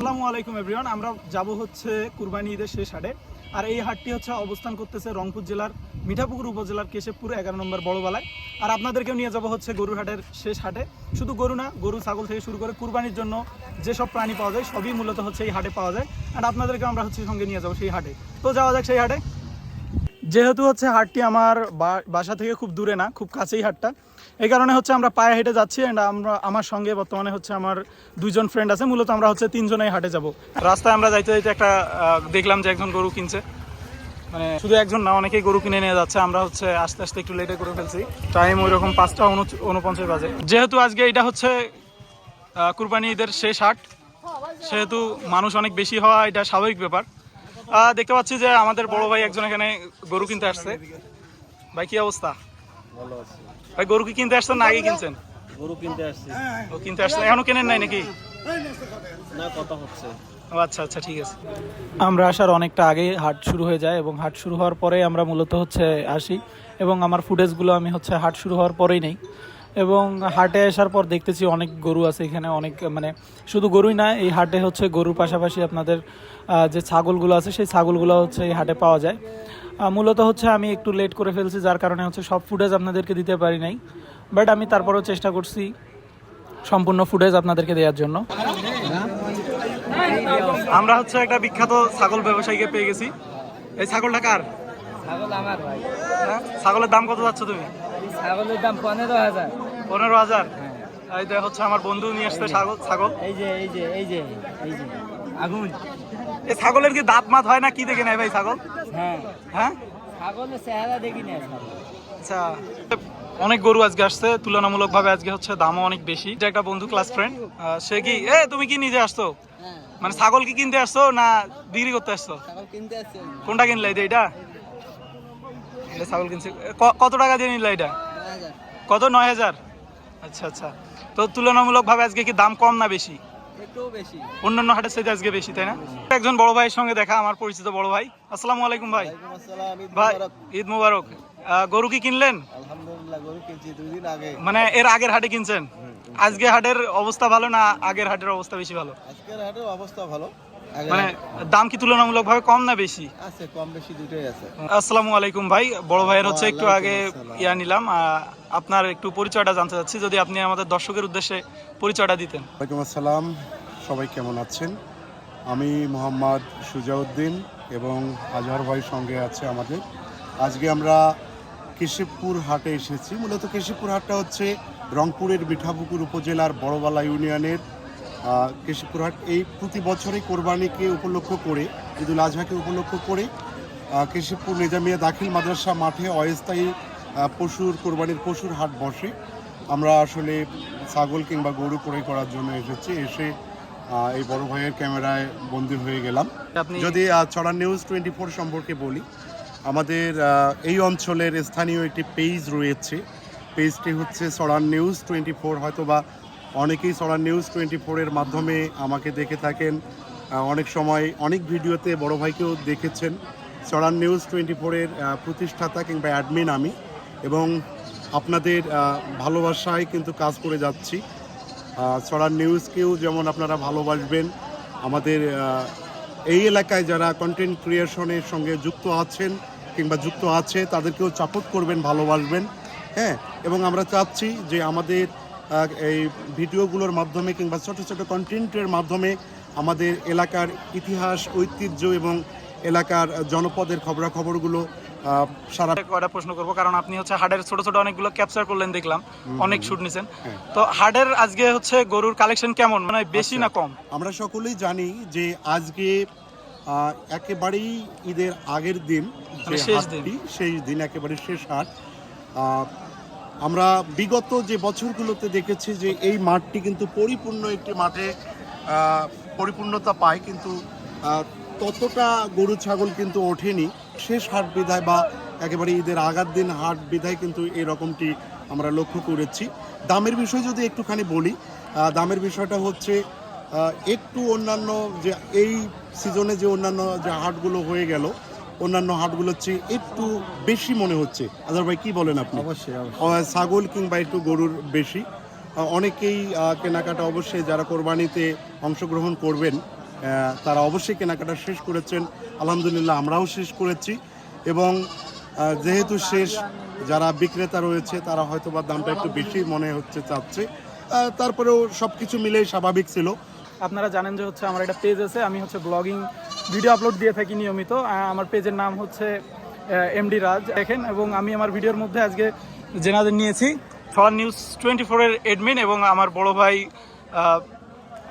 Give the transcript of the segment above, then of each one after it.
আসসালামু আলাইকুম এভরিওয়ান আমরা যাব হচ্ছে কুরবানি ঈদের শেষ হাটে। আর এই হাটটি হচ্ছে অবস্থান করতেছে রংপুর জেলার মিঠাপুকুর উপজেলার কেশবপুর এগারো নম্বর বড়বালায়। আর আপনাদেরকেও নিয়ে যাব হচ্ছে গরুর হাটের শেষ হাটে। শুধু গরু না, গরু, ছাগল থেকে শুরু করে কুরবানির জন্য যেসব প্রাণী পাওয়া যায়, সবই মূলত হচ্ছে এই হাটে পাওয়া যায়। আর আপনাদেরকে আমরা হচ্ছে সঙ্গে নিয়ে যাব সেই হাটে। তো যাওয়া যাক সেই হাটে। যেহেতু হচ্ছে হাটটি আমার বাসা থেকে খুব দূরে না, খুব কাছেই হাটটা। এই কারণে হচ্ছে আমরা পায়ে হেঁটে যাচ্ছি অ্যান্ড আমরা, আমার সঙ্গে বর্তমানে হচ্ছে আমার দুইজন ফ্রেন্ড আছে। মূলত আমরা হচ্ছে তিনজনেই হাটে যাব। রাস্তায় আমরা যাইতে যাইতে একটা দেখলাম যে একজন গরু কিনছে। মানে শুধু একজন না, অনেকেই গরু কিনে নিয়ে যাচ্ছে। আমরা হচ্ছে আস্তে আস্তে একটু লেটে করে ফেলছি। টাইম ওই রকম পাঁচটা উনপঞ্চাশ বাজে। যেহেতু আজকে এটা হচ্ছে কুরবানি ঈদের শেষ হাট, সেহেতু মানুষ অনেক বেশি হওয়া এটা স্বাভাবিক ব্যাপার। দেখতে পাচ্ছি যে আমাদের বড় ভাই একজন এখানে গরু কিনতে আসছে। ভাই, কি অবস্থা? ভালো আছি ভাই গরু কি কিনতে আসছেন না আগে কিনছেন? গরু কিনতে আসছি। ও কিনতে আসছেন এখনও কেনেন নাই নাকি? না কথা হচ্ছে। আচ্ছা আচ্ছা ঠিক আছে। আমরা আসার অনেকটা আগে হাট শুরু হয়ে যায় এবং হাট শুরু হওয়ার পরে আমরা মূলত হচ্ছে আসি এবং আমার ফুটেজগুলো আমি হচ্ছে হাট শুরু হওয়ার পরেই নেই এবং হাটে আসার পর দেখতেছি অনেক গরু আছে এখানে অনেক মানে শুধু গরুই না এই হাটে হচ্ছে গরুর পাশাপাশি আপনাদের আহ, যে ছাগলগুলো আছে সেই ছাগলগুলো হচ্ছে এই হাটে পাওয়া যায়। মূলত হচ্ছে আমি একটু লেট করে ফেলছি যার কারণে হচ্ছে সব ফুটেজ আপনাদেরকে দিতে পারি নাই। বাট আমি তারপরেও চেষ্টা করছি সম্পূর্ণ ফুটেজ আপনাদেরকে দেওয়ার জন্য। আমরা হচ্ছে একটা বিখ্যাত ছাগল ব্যবসায়ীকে পেয়ে গেছি। এই ছাগলটা কার? ছাগল আমার ভাই। হ্যাঁ? ছাগলের দাম কত যাচ্ছে তুমি? ছাগলের দাম পনেরো হাজার। পনেরো হাজার? এই যে হচ্ছে আমার বন্ধু নিয়ে আসছে ছাগল ছাগল। এই যে এই যে এই যে এই যে আগুন। এই ছাগলের কি দাঁত মাত হয় না? কি দেখে নেয় ভাই ছাগল? হ্যাঁ। হ্যাঁ? ছাগলের চেহারা দেখি আচ্ছা। অনেক গরু আজকে আসছে তুলনামূলকভাবে আজকে হচ্ছে দামও অনেক বেশি। একটা বন্ধু ক্লাস ফ্রেন্ড সে কি এ তুমি কি নিজে আসছো? মানে ছাগল কি কিনতে আসছো না বিক্রি করতে আসছো? কোনটা কিনলে যে এটা? এটা ছাগল কিনছে। কত টাকা দিয়ে নিলে এটা? কত? নয় হাজার? আচ্ছা আচ্ছা। তো তুলনামূলকভাবে আজকে কি দাম কম না বেশি? অন্যান্য হাটের সাথে আজকে বেশি তাই না? একজন বড় ভাইয়ের সঙ্গে দেখা আমার পরিচিত বড় ভাই। আসসালামু আলাইকুম ভাই। ভাই ঈদ মুবারক। গরু কি কিনলেন? আলহামদুলিল্লাহ গরু কিনছি দুই দিন আগে। মানে এর আগের হাটে কিনছেন? আজকে হাটের অবস্থা ভালো না আগের হাটের অবস্থা বেশি ভালো? আজকের হাটের অবস্থা ভালো। মানে দাম কি তুলনামূলকভাবে কম না বেশি? আছে কম বেশি দুটোই আছে। আসসালামু আলাইকুম ভাই। বড় ভাইয়ের হচ্ছে একটু আগে ইয়া নিলাম। আপনার একটু পরিচয়টা জানতে চাচ্ছি। যদি আপনি আমাদের দর্শকের উদ্দেশ্যে পরিচয়টা দিতেন। ওয়ালাইকুম আসসালাম। সবাই কেমন আছেন? আমি মোহাম্মদ সুজাউদ্দিন এবং আজহার ভাই সঙ্গে আছে আমাদের। আজকে আমরা কেশবপুর হাটে এসেছি। মূলত কেশবপুর হাটটা হচ্ছে রংপুরের মিঠাপুকুর উপজেলার বড়বালা ইউনিয়নের কেশবপুর হাট। এই প্রতি বছরই কোরবানিকে উপলক্ষ করে, ঈদুল আজহাকে উপলক্ষ করে কেশবপুর নিজামিয়া দাখিল মাদ্রাসা মাঠে অস্থায়ী পশুর কোরবানির পশুর হাট বসে। আমরা আসলে ছাগল কিংবা গরু ক্রয় করার জন্য এসেছি। এসে এই বড় ভাইয়ের ক্যামেরায় বন্দি হয়ে গেলাম। যদি ছড়া নিউজ টোয়েন্টি ফোর সম্পর্কে বলি আমাদের এই অঞ্চলের স্থানীয় একটি পেজ রয়েছে। পেজটি হচ্ছে সরান নিউজ টোয়েন্টি ফোর হয়তো বা অনেকেই সরান নিউজ টোয়েন্টি ফোরের মাধ্যমে আমাকে দেখে থাকেন। অনেক সময় অনেক ভিডিওতে বড় ভাইকেও দেখেছেন। সরান নিউজ টোয়েন্টি ফোরের প্রতিষ্ঠাতা কিংবা অ্যাডমিন আমি। এবং আপনাদের ভালোবাসায় কিন্তু কাজ করে যাচ্ছি। ছড়ার নিউজকেও যেমন আপনারা ভালোবাসবেন, আমাদের এই এলাকায় যারা কন্টেন্ট ক্রিয়েশনের সঙ্গে যুক্ত আছেন কিংবা যুক্ত আছে, তাদেরকেও সাপোর্ট করবেন, ভালোবাসবেন হ্যাঁ? এবং আমরা চাচ্ছি যে আমাদের এই ভিডিওগুলোর মাধ্যমে কিংবা ছোটো ছোটো কন্টেন্টের মাধ্যমে আমাদের এলাকার ইতিহাস, ঐতিহ্য এবং এলাকার জনপদের খবরাখবরগুলো সারা কয়টা প্রশ্ন করব কারণ আপনি হচ্ছে হাটের ছোট ছোট অনেকগুলো ক্যাপচার করলেন দেখলাম অনেক শুট নিছেন হ্যাঁ। তো হাটের আজকে হচ্ছে গরুর কালেকশন কেমন মানে বেশি আচ্ছা। না কম আমরা সকলেই জানি যে আজকে একেবারেই ঈদের আগের দিন মানে শেষ দিন। সেই দিন একেবারে শেষ হাট আমরা বিগত যে বছরগুলোতে দেখেছি যে এই মাঠটি কিন্তু পরিপূর্ণ একটি মাঠে পরিপূর্ণতা পায় কিন্তু ততটা গরু ছাগল কিন্তু ওঠেনি। শেষ হাট বিধায় বা একেবারে ঈদের আগার দিন হাট বিধায় কিন্তু এরকমটি আমরা লক্ষ্য করেছি। দামের বিষয় যদি একটুখানি বলি দামের বিষয়টা হচ্ছে একটু অন্যান্য যে এই সিজনে যে অন্যান্য যে হাটগুলো হয়ে গেল অন্যান্য হাটগুলোর চেয়ে একটু বেশি মনে হচ্ছে। আজার ভাই কি বলেন আপনি? অবশ্যই ছাগল কিংবা একটু গরুর বেশি। অনেকেই কেনাকাটা অবশ্যই যারা কোরবানিতে অংশগ্রহণ করবেন তারা অবশ্যই কেনাকাটা শেষ করেছেন। আলহামদুলিল্লাহ আমরাও শেষ করেছি এবং যেহেতু শেষ, যারা বিক্রেতা রয়েছে তারা হয়তো বা দামটা একটু বেশি মনে হচ্ছে, চাচ্ছে। তারপরেও সব কিছু মিলেই স্বাভাবিক ছিল। আপনারা জানেন যে হচ্ছে আমার একটা পেজ আছে, আমি হচ্ছে ব্লগিং ভিডিও আপলোড দিয়ে থাকি নিয়মিত। আমার পেজের নাম হচ্ছে এমডি রাজ দেখেন, এবং আমি আমার ভিডিওর মধ্যে আজকে জেনাদের নিয়েছি। ছড়ার নিউজ টোয়েন্টি ফোরের এডমিন এবং আমার বড় ভাই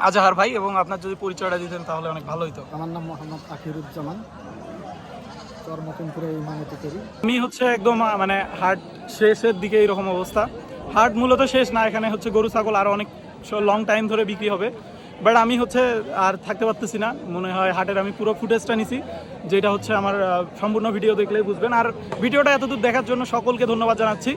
আজাহার ভাই এবং আপনার যদি পরিচয়টা দিতেন তাহলে অনেক ভালো হতো আমার নাম মোহাম্মদ করি। আমি হচ্ছে একদম মানে হাট শেষের দিকে এরকম অবস্থা। হাট মূলত শেষ না এখানে হচ্ছে গরু ছাগল আরও অনেক লং টাইম ধরে বিক্রি হবে। বাট আমি হচ্ছে আর থাকতে পারতেছি না। মনে হয় হাটের আমি পুরো ফুটেজটা নিছি যেটা হচ্ছে আমার সম্পূর্ণ ভিডিও দেখলেই বুঝবেন। আর ভিডিওটা এতদূর দেখার জন্য সকলকে ধন্যবাদ জানাচ্ছি।